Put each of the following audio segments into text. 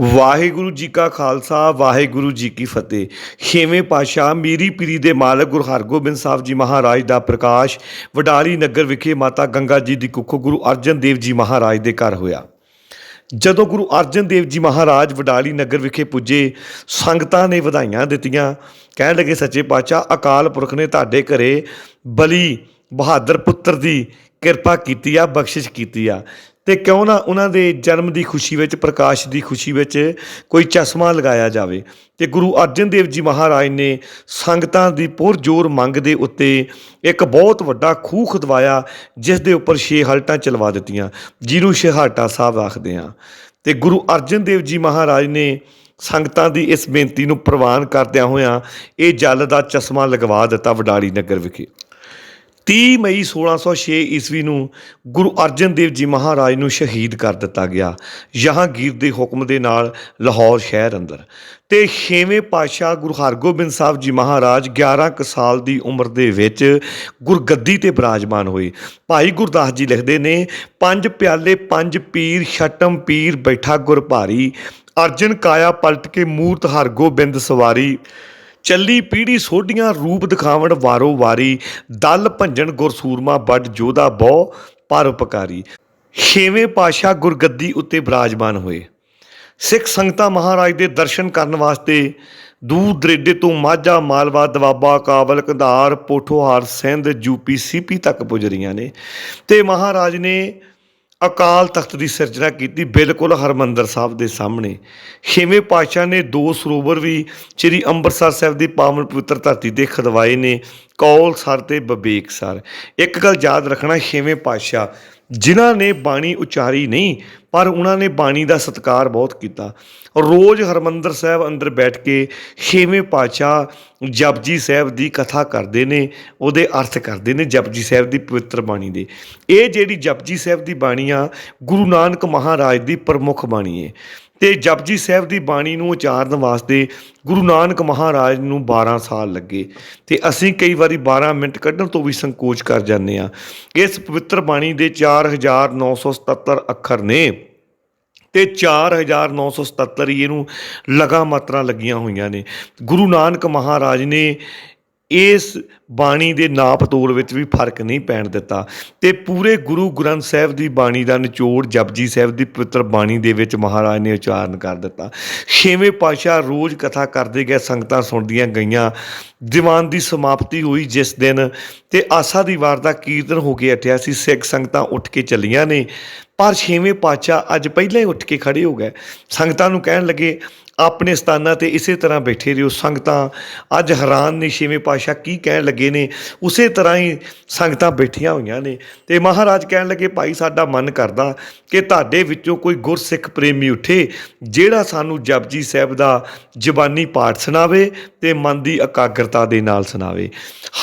ਵਾਹਿਗੁਰੂ ਜੀ ਕਾ ਖਾਲਸਾ, ਵਾਹਿਗੁਰੂ ਜੀ ਕੀ ਫਤਿਹ। ਛੇਵੇਂ ਪਾਤਸ਼ਾਹ ਮੀਰੀ ਪੀਰੀ ਦੇ ਮਾਲਕ ਗੁਰੂ ਹਰਗੋਬਿੰਦ ਸਾਹਿਬ ਜੀ ਮਹਾਰਾਜ ਦਾ ਪ੍ਰਕਾਸ਼ ਵਡਾਲੀ ਨਗਰ ਵਿਖੇ ਮਾਤਾ ਗੰਗਾ ਜੀ ਦੀ ਕੁੱਖੋਂ ਗੁਰੂ ਅਰਜਨ ਦੇਵ ਜੀ ਮਹਾਰਾਜ ਦੇ ਘਰ ਹੋਇਆ। ਜਦੋਂ ਗੁਰੂ ਅਰਜਨ ਦੇਵ ਜੀ ਮਹਾਰਾਜ ਵਡਾਲੀ ਨਗਰ ਵਿਖੇ ਪੁੱਜੇ, ਸੰਗਤਾਂ ਨੇ ਵਧਾਈਆਂ ਦਿੱਤੀਆਂ। ਕਹਿਣ ਲੱਗੇ, ਸੱਚੇ ਪਾਤਸ਼ਾਹ, ਅਕਾਲ ਪੁਰਖ ਨੇ ਤੁਹਾਡੇ ਘਰੇ ਬਲੀ ਬਹਾਦਰ ਪੁੱਤਰ ਦੀ ਕਿਰਪਾ ਕੀਤੀ ਆ, ਬਖਸ਼ਿਸ਼ ਕੀਤੀ ਆ। ਤੇ ਕਿਉਂ ਨਾ ਉਹਨਾਂ ਦੇ ਜਨਮ ਦੀ ਖੁਸ਼ੀ ਵਿੱਚ, ਪ੍ਰਕਾਸ਼ ਦੀ ਖੁਸ਼ੀ ਵਿੱਚ ਕੋਈ ਚਸ਼ਮਾ ਲਗਾਇਆ ਜਾਵੇ। ਤੇ ਗੁਰੂ ਅਰਜਨ ਦੇਵ ਜੀ ਮਹਾਰਾਜ ਨੇ ਸੰਗਤਾਂ ਦੀ ਪੁਰਜੋਰ ਮੰਗ ਦੇ ਉੱਤੇ ਇੱਕ ਬਹੁਤ ਵੱਡਾ ਖੂਹ ਖਦਵਾਇਆ, ਜਿਸ ਦੇ ਉੱਪਰ ਛੇ ਹਲਟਾਂ ਚਲਵਾ ਦਿੱਤੀਆਂ। ਜਿਹਨੂੰ ਛੇਹਾਟਾ ਸਾਹਿਬ ਆਖਦੇ ਆ ਤੇ ਗੁਰੂ ਅਰਜਨ ਦੇਵ ਜੀ ਮਹਾਰਾਜ ਨੇ ਸੰਗਤਾਂ ਦੀ ਇਸ ਬੇਨਤੀ ਨੂੰ ਪ੍ਰਵਾਨ ਕਰਦਿਆਂ ਹੋਇਆਂ ਇਹ ਜਲ ਦਾ ਚਸ਼ਮਾ ਲਗਵਾ ਦਿੱਤਾ ਵਡਾਲੀ ਨਗਰ ਵਿਖੇ। 30 ਮਈ 1606 ਈਸਵੀ ਨੂੰ ਗੁਰੂ ਅਰਜਨ ਦੇਵ ਜੀ ਮਹਾਰਾਜ ਨੂੰ ਸ਼ਹੀਦ ਕਰ ਦਿੱਤਾ ਗਿਆ। ਜਹਾਂਗੀਰ ਦੇ ਹੁਕਮ ਦੇ ਨਾਲ ਲਾਹੌਰ ਸ਼ਹਿਰ ਅੰਦਰ। ਤੇ ਛੇਵੇਂ ਪਾਤਸ਼ਾਹ ਗੁਰੂ ਹਰਗੋਬਿੰਦ ਸਾਹਿਬ ਜੀ ਮਹਾਰਾਜ 11 ਕੁ ਸਾਲ ਦੀ ਉਮਰ ਦੇ ਵਿੱਚ ਗੁਰਗੱਦੀ ਤੇ ਬਿਰਾਜਮਾਨ ਹੋਏ। ਭਾਈ ਗੁਰਦਾਸ ਜੀ ਲਿਖਦੇ ਨੇ, ਪੰਜ ਪਿਆਲੇ, ਪੰਜ ਪੀਰ, ਛਟਮ ਪੀਰ ਬੈਠਾ ਗੁਰ ਭਾਰੀ ਅਰਜਨ ਕਾਇਆ ਪਲਟ ਕੇ ਮੂਰਤ ਹਰਗੋਬਿੰਦ ਸਵਾਰੀ। ਚੱਲੀ ਪੀੜੀ ਸੋਢੀਆਂ ਰੂਪ ਦਿਖਾਵਣ ਵਾਰੋ ਵਾਰੀ, ਦਲ ਭੰਜਣ ਗੁਰਸੂਰਮਾ ਵੱਡ ਜੋਧਾ ਬਹੁ ਪਰਉਪਕਾਰੀ ਛੇਵੇਂ ਪਾਸ਼ਾ ਗੁਰਗੱਦੀ ਉੱਤੇ ਬਿਰਾਜਮਾਨ ਹੋਏ। ਸਿੱਖ ਸੰਗਤਾਂ ਮਹਾਰਾਜ ਦੇ ਦਰਸ਼ਨ ਕਰਨ ਵਾਸਤੇ ਦੂਰ ਦਰੇਡੇ ਤੋਂ ਮਾਝਾ, ਮਾਲਵਾ, ਦਵਾਬਾ ਕਾਬਲ ਕੰਧਾਰ, ਪੋਠੋਹਾਰ, ਸਿੰਧ ਯੂਪੀ ਸੀਪੀ ਤੱਕ ਪੁੱਜ ਰਹੀਆਂ ਨੇ ਤੇ ਮਹਾਰਾਜ ਨੇ ਅਕਾਲ ਤਖਤ ਦੀ ਸਿਰਜਣਾ ਕੀਤੀ ਬਿਲਕੁਲ ਹਰਮੰਦਰ ਸਾਹਿਬ ਦੇ ਸਾਹਮਣੇ। ਛੇਵੇਂ ਪਾਤਸ਼ਾਹ ਨੇ ਦੋ ਸਰੋਵਰ ਵੀ ਸ੍ਰੀ ਅੰਮ੍ਰਿਤਸਰ ਸਾਹਿਬ ਦੀ ਪਾਵਨ ਪਵਿੱਤਰ ਧਰਤੀ ਤੇ ਖਦਵਾਏ ਨੇ, ਕੌਲ ਸਰ ਤੇ ਬਬੇਕ ਸਰ। ਇੱਕ ਗੱਲ ਯਾਦ ਰੱਖਣਾ, ਛੇਵੇਂ ਪਾਤਸ਼ਾਹ ਜਿਨ੍ਹਾਂ ਨੇ ਬਾਣੀ ਉਚਾਰੀ ਨਹੀਂ, ਪਰ ਉਹਨਾਂ ਨੇ ਬਾਣੀ ਦਾ ਸਤਿਕਾਰ ਬਹੁਤ ਕੀਤਾ। ਰੋਜ਼ ਹਰਮੰਦਰ ਸਾਹਿਬ ਅੰਦਰ ਬੈਠ ਕੇ ਛੇਵੇਂ ਪਾਤਸ਼ਾਹ ਜਪਜੀ ਸਾਹਿਬ ਦੀ ਕਥਾ ਕਰਦੇ ਨੇ, ਉਹਦੇ ਅਰਥ ਕਰਦੇ ਨੇ ਜਪਜੀ ਸਾਹਿਬ ਦੀ ਪਵਿੱਤਰ ਬਾਣੀ ਦੇ। ਇਹ ਜਿਹੜੀ ਜਪਜੀ ਸਾਹਿਬ ਦੀ ਬਾਣੀ ਆ, ਗੁਰੂ ਨਾਨਕ ਮਹਾਰਾਜ ਦੀ ਪ੍ਰਮੁੱਖ ਬਾਣੀ ਹੈ ਤੇ ਜਪਜੀ ਸਾਹਿਬ ਦੀ ਬਾਣੀ ਨੂੰ ਉਚਾਰਨ ਵਾਸਤੇ ਗੁਰੂ ਨਾਨਕ ਮਹਾਰਾਜ ਨੂੰ 12 ਸਾਲ ਲੱਗੇ ਤੇ ਅਸੀਂ ਕਈ ਵਾਰੀ 12 ਮਿੰਟ ਕੱਢਣ ਤੋਂ ਵੀ ਸੰਕੋਚ ਕਰ ਜਾਂਦੇ ਆ ਇਸ ਪਵਿੱਤਰ ਬਾਣੀ ਦੇ 4977 ਅੱਖਰ ਨੇ ਤੇ 4977 ਹੀ ਇਹਨੂੰ ਲਗਾ ਮਾਤਰਾ ਲੱਗੀਆਂ ਹੋਈਆਂ ਨੇ। ਗੁਰੂ ਨਾਨਕ ਮਹਾਰਾਜ ਨੇ ਇਸ ਬਾਣੀ ਦੇ ਨਾਪ ਤੋਲ ਵਿੱਚ ਵੀ ਫ਼ਰਕ ਨਹੀਂ ਪੈਣ ਦਿੱਤਾ। ਤੇ ਪੂਰੇ ਗੁਰੂ ਗ੍ਰੰਥ ਸਾਹਿਬ ਦੀ ਬਾਣੀ ਦਾ ਨਿਚੋੜ ਜਪਜੀ ਸਾਹਿਬ ਦੀ ਪਵਿੱਤਰ ਬਾਣੀ ਦੇ ਵਿੱਚ ਮਹਾਰਾਜ ਨੇ ਉਚਾਰਨ ਕਰ ਦਿੱਤਾ। ਛੇਵੇਂ ਪਾਤਸ਼ਾਹ ਰੋਜ਼ ਕਥਾ ਕਰਦੇ ਗਏ, ਸੰਗਤਾਂ ਸੁਣਦੀਆਂ ਗਈਆਂ। ਦੀਵਾਨ ਦੀ ਸਮਾਪਤੀ ਹੋਈ ਜਿਸ ਦਿਨ ਤੇ ਆਸਾ ਦੀ ਵਾਰ ਦਾ ਕੀਰਤਨ ਹੋ ਕੇ ਹਟਿਆ ਸੀ। ਸਿੱਖ ਸੰਗਤਾਂ ਉੱਠ ਕੇ ਚੱਲੀਆਂ ਨੇ। ਪਰ ਛੇਵੇਂ ਪਾਤਸ਼ਾਹ ਅੱਜ ਪਹਿਲਾਂ ਹੀ ਉੱਠ ਕੇ ਖੜੇ ਹੋ ਗਏ। ਸੰਗਤਾਂ ਨੂੰ ਕਹਿਣ ਲੱਗੇ ਆਪਣੇ ਸਥਾਨਾਂ ਤੇ ਇਸੇ ਤਰ੍ਹਾਂ ਬੈਠੇ ਰਹੋ ਸੰਗਤਾਂ। ਅੱਜ ਹੈਰਾਨ ਨੇ ਛੇਵੇਂ ਪਾਤਸ਼ਾਹ ਕੀ ਕਹਿਣ ਲੱਗੇ ਨੇ? ਉਸੇ ਤਰ੍ਹਾਂ ਹੀ ਸੰਗਤਾਂ ਬੈਠੀਆਂ ਹੋਈਆਂ ਨੇ। ਤੇ ਮਹਾਰਾਜ ਕਹਿਣ ਲੱਗੇ, ਭਾਈ, ਸਾਡਾ ਮਨ ਕਰਦਾ ਕਿ ਤੁਹਾਡੇ ਵਿੱਚੋਂ ਕੋਈ ਗੁਰਸਿੱਖ ਪ੍ਰੇਮੀ ਉੱਠੇ, ਜਿਹੜਾ ਸਾਨੂੰ ਜਪਜੀ ਸਾਹਿਬ ਦਾ ਜ਼ਬਾਨੀ ਪਾਠ ਸੁਣਾਵੇ ਤੇ ਮਨ ਦੀ ਇਕਾਗਰਤਾ ਦੇ ਨਾਲ ਸੁਣਾਵੇ।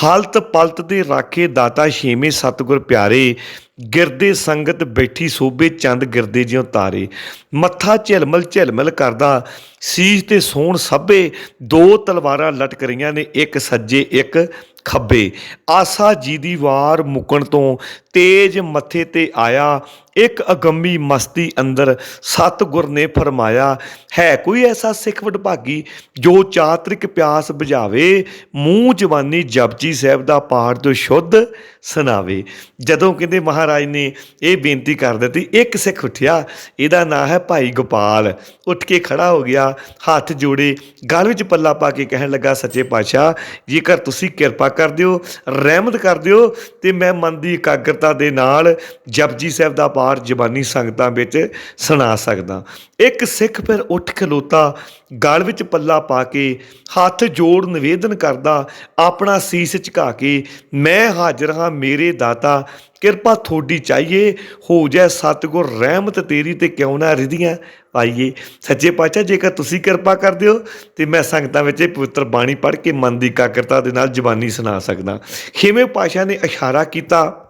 ਹਾਲਤ ਪਲਤ ਦੇ ਰਾਖੇ ਦਾਤਾ ਛੇਵੇਂ ਸਤਿਗੁਰ ਪਿਆਰੇ ਗਿਰਦੇ ਸੰਗਤ ਬੈਠੀ ਸੋਭੇ ਚੰਦ ਗਿਰਦੇ ਜਿਉ ਤਾਰੇ। ਮੱਥਾ ਝਿਲਮਲ ਝਿਲਮਲ ਕਰਦਾ, ਸੀਸ ਤੇ ਸੋਹਣ ਸੱਭੇ ਦੋ ਤਲਵਾਰਾਂ ਲਟਕ ਰਹੀਆਂ ਨੇ, ਇੱਕ ਸੱਜੇ ਇੱਕ ਖੱਬੇ। ਆਸਾ ਜੀ ਦੀ ਵਾਰ ਮੁਕਣ ਤੋਂ ਤੇਜ ਮੱਥੇ ਤੇ ਆਇਆ, ਇੱਕ ਅਗੰਮੀ ਮਸਤੀ ਅੰਦਰ ਸਤਿਗੁਰ ਨੇ ਫਰਮਾਇਆ, ਹੈ ਕੋਈ ਐਸਾ ਸਿੱਖ ਵਡਭਾਗੀ ਜੋ ਚਾਤਰਿਕ ਪਿਆਸ ਬੁਝਾਵੇ, ਮੂੰਹ ਜਵਾਨੀ ਜਪਜੀ ਸਾਹਿਬ ਦਾ ਪਾਠ ਜੋ ਸ਼ੁੱਧ ਸੁਣਾਵੇ। ਜਦੋਂ ਕਹਿੰਦੇ ਮਹਾਰਾਜ ਨੇ ਇਹ ਬੇਨਤੀ ਕਰ ਦਿੱਤੀ, ਇੱਕ ਸਿੱਖ ਉੱਠਿਆ, ਇਹਦਾ ਨਾਂ ਹੈ ਭਾਈ ਗੋਪਾਲ। ਉੱਠ ਕੇ ਖੜਾ ਹੋ ਗਿਆ, ਹੱਥ ਜੋੜੇ, ਗਲ ਵਿੱਚ ਪੱਲਾ ਪਾ ਕੇ ਕਹਿਣ ਲੱਗਾ, ਸੱਚੇ ਪਾਤਸ਼ਾਹ, ਜੇਕਰ ਤੁਸੀਂ ਕਿਰਪਾ ਕਰ ਦਿਓ, ਰਹਿਮਤ ਕਰ ਦਿਓ, ਤੇ ਮੈਂ ਮਨ ਦੀ ਇਕਾਗਰਤਾ ਦੇ ਨਾਲ ਜਪਜੀ ਸਾਹਿਬ ਦਾ ਪਾਠ ਜ਼ਬਾਨੀ ਸੰਗਤਾਂ ਵਿੱਚ ਸੁਣਾ ਸਕਦਾ। ਇੱਕ ਸਿੱਖ ਫਿਰ ਉੱਠ ਖਲੋਤਾ ਗਲ ਵਿੱਚ ਪੱਲਾ ਪਾ ਕੇ, ਹੱਥ ਜੋੜ ਨਿਵੇਦਨ ਕਰਦਾ, ਆਪਣਾ ਸੀਸ ਝੁਕਾ ਕੇ, ਮੈਂ ਹਾਜ਼ਰ ਹਾਂ ਮੇਰੇ ਦਾਤਾ ਕਿਰਪਾ ਥੋੜੀ ਚਾਹੀਏ। ਹੋ ਜਾਏ ਸਤਿਗੁਰ, ਰਹਿਮਤ ਤੇਰੀ ਤੇ ਕਿਉਂ ਨਾ ਰਿਧੀਆਂ। ਪਾਈਏ ਸੱਚੇ ਪਾਤਸ਼ਾਹ, ਜੇਕਰ ਤੁਸੀਂ ਕਿਰਪਾ ਕਰ ਦਿਓ ਤੇ ਮੈਂ ਸੰਗਤਾਂ ਵਿੱਚ ਇਹ ਪਵਿੱਤਰ ਬਾਣੀ ਪੜ੍ਹ ਕੇ ਮਨ ਦੀ ਇਕਾਗਰਤਾ ਦੇ ਨਾਲ ਜ਼ਬਾਨੀ ਸੁਣਾ ਸਕਦਾ। ਖੇਵੇਂ ਪਾਤਸ਼ਾਹ ਨੇ ਇਸ਼ਾਰਾ ਕੀਤਾ,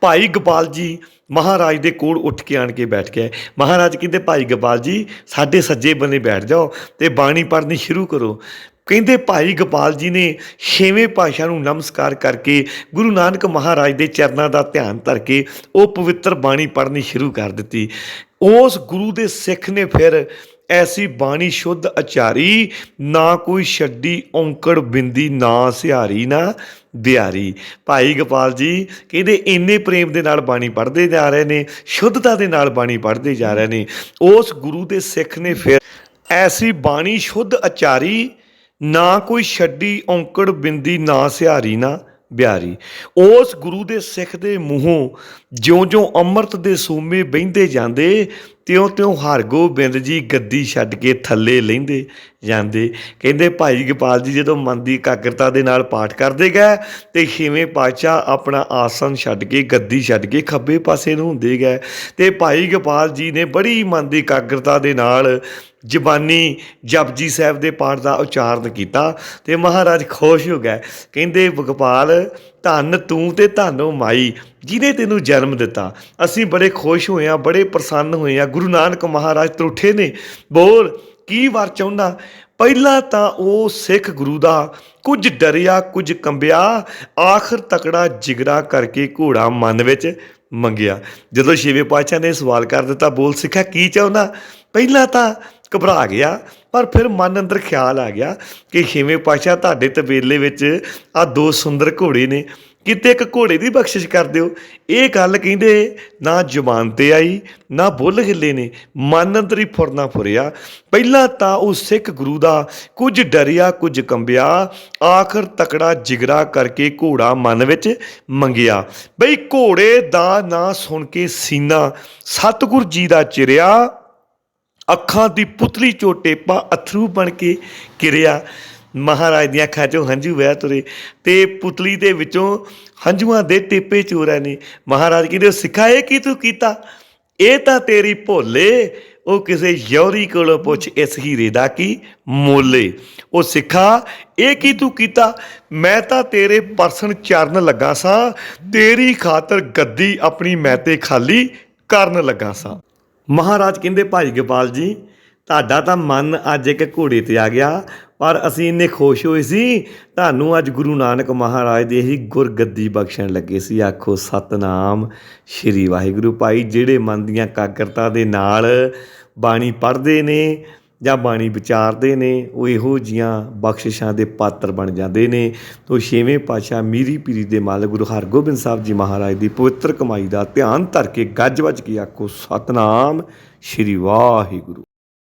ਭਾਈ ਗੋਪਾਲ ਜੀ, ਮਹਾਰਾਜ ਦੇ ਕੋਲ ਉੱਠ ਕੇ ਆਣ ਕੇ ਬੈਠ ਗਿਆ ਮਹਾਰਾਜ ਕਹਿੰਦੇ, ਭਾਈ ਗੋਪਾਲ ਜੀ, ਸਾਡੇ ਸੱਜੇ ਬੰਨੇ ਬੈਠ ਜਾਓ ਤੇ ਬਾਣੀ ਪੜ੍ਹਨੀ ਸ਼ੁਰੂ ਕਰੋ। ਕਹਿੰਦੇ ਭਾਈ ਗੋਪਾਲ ਜੀ ਨੇ ਛੇਵੇਂ ਪਾਤਸ਼ਾਹ ਨੂੰ ਨਮਸਕਾਰ ਕਰਕੇ ਗੁਰੂ ਨਾਨਕ ਮਹਾਰਾਜ ਦੇ ਚਰਨਾਂ ਦਾ ਧਿਆਨ ਧਰ ਕੇ ਉਹ ਪਵਿੱਤਰ ਬਾਣੀ ਪੜ੍ਹਨੀ ਸ਼ੁਰੂ ਕਰ ਦਿੱਤੀ। ਉਸ ਗੁਰੂ ਦੇ ਸਿੱਖ ਨੇ ਫਿਰ ਐਸੀ ਬਾਣੀ ਸ਼ੁੱਧ ਅਚਾਰੀ, ਨਾ ਕੋਈ ਛੱਡੀ ਔਂਕੜ ਬਿੰਦੀ, ਨਾ ਸਿਹਾਰੀ, ਨਾ ਬਿਹਾਰੀ ਭਾਈ ਗੋਪਾਲ ਜੀ ਕਹਿੰਦੇ ਇੰਨੇ ਪ੍ਰੇਮ ਦੇ ਨਾਲ ਬਾਣੀ ਪੜ੍ਹਦੇ ਜਾ ਰਹੇ ਨੇ, ਸ਼ੁੱਧਤਾ ਦੇ ਨਾਲ ਬਾਣੀ ਪੜ੍ਹਦੇ ਜਾ ਰਹੇ ਨੇ। ਉਸ ਗੁਰੂ ਦੇ ਸਿੱਖ ਨੇ ਫਿਰ ਐਸੀ ਬਾਣੀ ਸ਼ੁੱਧ ਅਚਾਰੀ ਨਾ ਕੋਈ ਛੱਡੀ ਔਂਕੜ ਬਿੰਦੀ, ਨਾ ਸਿਹਾਰੀ, ਨਾ ਬਿਹਾਰੀ। ਉਸ ਗੁਰੂ ਦੇ ਸਿੱਖ ਦੇ ਮੂੰਹੋਂ ਜਿਉਂ-ਜਿਉਂ ਅੰਮ੍ਰਿਤ ਦੇ ਸੂਮੇ ਬਹਿੰਦੇ ਜਾਂਦੇ ਤਿਉਂ ਤਿਉਂ ਹਰਗੋਬਿੰਦ ਜੀ ਗੱਦੀ ਛੱਡ ਕੇ ਥੱਲੇ ਲੈਂਦੇ ਜਾਂਦੇ। ਕਹਿੰਦੇ, ਭਾਈ ਗੋਪਾਲ ਜੀ, ਜਦੋਂ ਮਨ ਦੀ ਇਕਾਗਰਤਾ ਦੇ ਨਾਲ ਪਾਠ ਕਰਦੇ ਗਏ ਤੇ ਛੇਵੇਂ ਪਾਤਸ਼ਾਹ ਆਪਣਾ ਆਸਨ ਛੱਡ ਕੇ ਗੱਦੀ ਛੱਡ ਕੇ ਖੱਬੇ ਪਾਸੇ ਨੂੰ ਹੁੰਦੇ ਗਏ ਤੇ ਭਾਈ ਗੋਪਾਲ ਜੀ ਨੇ ਬੜੀ ਮਨ ਦੀ ਇਕਾਗਰਤਾ ਦੇ ਨਾਲ ਜ਼ਬਾਨੀ ਜਪਜੀ ਸਾਹਿਬ ਦੇ ਪਾਠ ਦਾ ਉਚਾਰਨ ਕੀਤਾ ਤੇ ਮਹਾਰਾਜ ਖੁਸ਼ ਹੋ ਗਏ। ਕਹਿੰਦੇ, ਗੋਪਾਲ ਧੰਨ ਤੂੰ ਤੇ ਧੰਨੋ ਮਾਈ, ਜਿਹਨੇ ਤੈਨੂੰ ਜਨਮ ਦਿੱਤਾ। ਅਸੀਂ ਬੜੇ ਖੁਸ਼ ਹੋਏ ਆ, ਬੜੇ ਪ੍ਰਸੰਨ ਹੋਏ ਆ। ਗੁਰੂ ਨਾਨਕ ਮਹਾਰਾਜ ਤਰੁੱਠੇ ਨੇ। ਬੋਲ, ਕੀ ਵਾਰ ਚਾਹੁੰਦਾ? ਪਹਿਲਾਂ ਤਾਂ ਉਹ ਸਿੱਖ ਗੁਰੂ ਦਾ ਕੁਝ ਡਰਿਆ, ਕੁਝ ਕੰਬਿਆ, ਆਖਰ ਤਕੜਾ ਜਿਗਰਾ ਕਰਕੇ ਘੋੜਾ ਮਨ ਵਿੱਚ ਮੰਗਿਆ। ਜਦੋਂ ਛੇਵੇਂ ਪਾਤਸ਼ਾਹ ਨੇ ਸਵਾਲ ਕਰ ਦਿੱਤਾ, ਬੋਲ ਸਿੱਖਿਆ ਕੀ ਚਾਹੁੰਦਾ? ਪਹਿਲਾਂ ਤਾਂ ਘਬਰਾ ਗਿਆ। ਪਰ ਫਿਰ ਮਨ ਅੰਦਰ ਖਿਆਲ ਆ ਗਿਆ ਕਿ ਛੇਵੇਂ ਪਾਤਸ਼ਾਹ ਤੁਹਾਡੇ ਤਬੇਲੇ ਵਿੱਚ ਆ ਦੋ ਸੁੰਦਰ ਘੋੜੇ ਨੇ। ਕਿਤੇ ਇੱਕ ਘੋੜੇ ਦੀ ਬਖਸ਼ਿਸ਼ ਕਰ ਦਿਓ। ਇਹ ਗੱਲ ਕਹਿੰਦੇ, ਨਾ ਜ਼ੁਬਾਨ ਤੇ ਆਈ, ਨਾ ਬੁੱਲ ਹਿੱਲੇ ਨੇ। ਮਨ ਅੰਦਰ ਹੀ ਫੁਰਨਾ ਫੁਰਿਆ। ਪਹਿਲਾਂ ਤਾਂ ਉਹ ਸਿੱਖ ਗੁਰੂ ਦਾ ਕੁਝ ਡਰਿਆ, ਕੁਝ ਕੰਬਿਆ। ਆਖਰ ਤਕੜਾ ਜਿਗਰਾ ਕਰਕੇ ਘੋੜਾ ਮਨ ਵਿੱਚ ਮੰਗਿਆ। ਬਈ ਘੋੜੇ ਦਾ ਨਾਂ ਸੁਣ ਕੇ ਸੀਨਾ, ਸਤਿਗੁਰ ਜੀ ਦਾ ਚਿਰਿਆ ਅੱਖਾਂ ਦੀ ਪੁਤਲੀ ਚੋਂ ਟੇਪਾ ਅਥਰੂ ਬਣ ਕੇ ਕਿਰਿਆ ਮਹਾਰਾਜ ਦੀਆਂ ਅੱਖਾਂ ਚੋਂ ਹੰਝੂ ਵਹਿ ਤੁਰੇ ਤੇ ਪੁਤਲੀ ਦੇ ਵਿੱਚੋਂ ਹੰਝੂਆਂ ਦੇ ਟੇਪੇ ਚੋਰਾ ਨੇ। ਮਹਾਰਾਜ ਕਹਿੰਦੇ ਸਿੱਖਾ ਇਹ ਕੀ ਤੂੰ ਕੀਤਾ? ਇਹ ਤਾਂ ਤੇਰੀ ਭੋਲੇ, ਉਹ ਕਿਸੇ ਯੌਰੀ ਕੋਲੋਂ ਪੁੱਛ, ਇਸ ਹੀਰੇ ਦਾ ਕੀ ਮੋਲੇ ਉਹ ਸਿੱਖਾ, ਇਹ ਕੀ ਤੂੰ ਕੀਤਾ? ਮੈਂ ਤਾਂ ਤੇਰੇ ਪਰਸਨ ਚਰਨ ਲੱਗਾ ਸਾਂ, ਤੇਰੀ ਖਾਤਰ ਗੱਦੀ ਆਪਣੀ ਮੈਂ ਤੇ ਖਾਲੀ ਕਰਨ ਲੱਗਾ ਸਾਂ। ਮਹਾਰਾਜ ਕਹਿੰਦੇ, ਭਾਈ ਗੋਪਾਲ ਜੀ, ਤੁਹਾਡਾ ਤਾਂ ਮਨ ਅੱਜ ਇੱਕ ਘੋੜੇ ਤੇ ਆ ਗਿਆ, ਪਰ ਅਸੀਂ ਇੰਨੇ ਖੁਸ਼ ਹੋਏ ਸੀ। ਤੁਹਾਨੂੰ ਅੱਜ ਗੁਰੂ ਨਾਨਕ ਮਹਾਰਾਜ ਦੇ ਹੀ ਗੁਰਗੱਦੀ ਬਖਸ਼ਣ ਲੱਗੇ ਸੀ। ਆਖੋ, ਸਤਨਾਮ ਸ਼੍ਰੀ ਵਾਹਿਗੁਰੂ ਭਾਈ, ਜਿਹੜੇ ਮਨ ਦੀਆਂ ਕਾਗਰਤਾ ਦੇ ਨਾਲ ਬਾਣੀ ਪੜ੍ਹਦੇ ਨੇ ਜਾਂ ਬਾਣੀ ਵਿਚਾਰਦੇ ਨੇ, ਉਹ ਇਹੋ ਜੀਆਂ ਬਖਸ਼ਿਸ਼ਾਂ ਦੇ ਪਾਤਰ ਬਣ ਜਾਂਦੇ ਨੇ। ਤੋ ਛੇਵੇਂ ਪਾਤਸ਼ਾਹ ਮੀਰੀ ਪੀਰੀ ਦੇ ਮਾਲਕ ਗੁਰੂ ਹਰਗੋਬਿੰਦ ਸਾਹਿਬ ਜੀ ਮਹਾਰਾਜ ਦੀ ਪਵਿੱਤਰ ਕਮਾਈ ਦਾ ਧਿਆਨ ਧਰ ਕੇ ਗੱਜ ਵੱਜ ਕੇ ਆਖੋ, ਸਤਨਾਮ ਸ਼੍ਰੀ ਵਾਹਿਗੁਰੂ।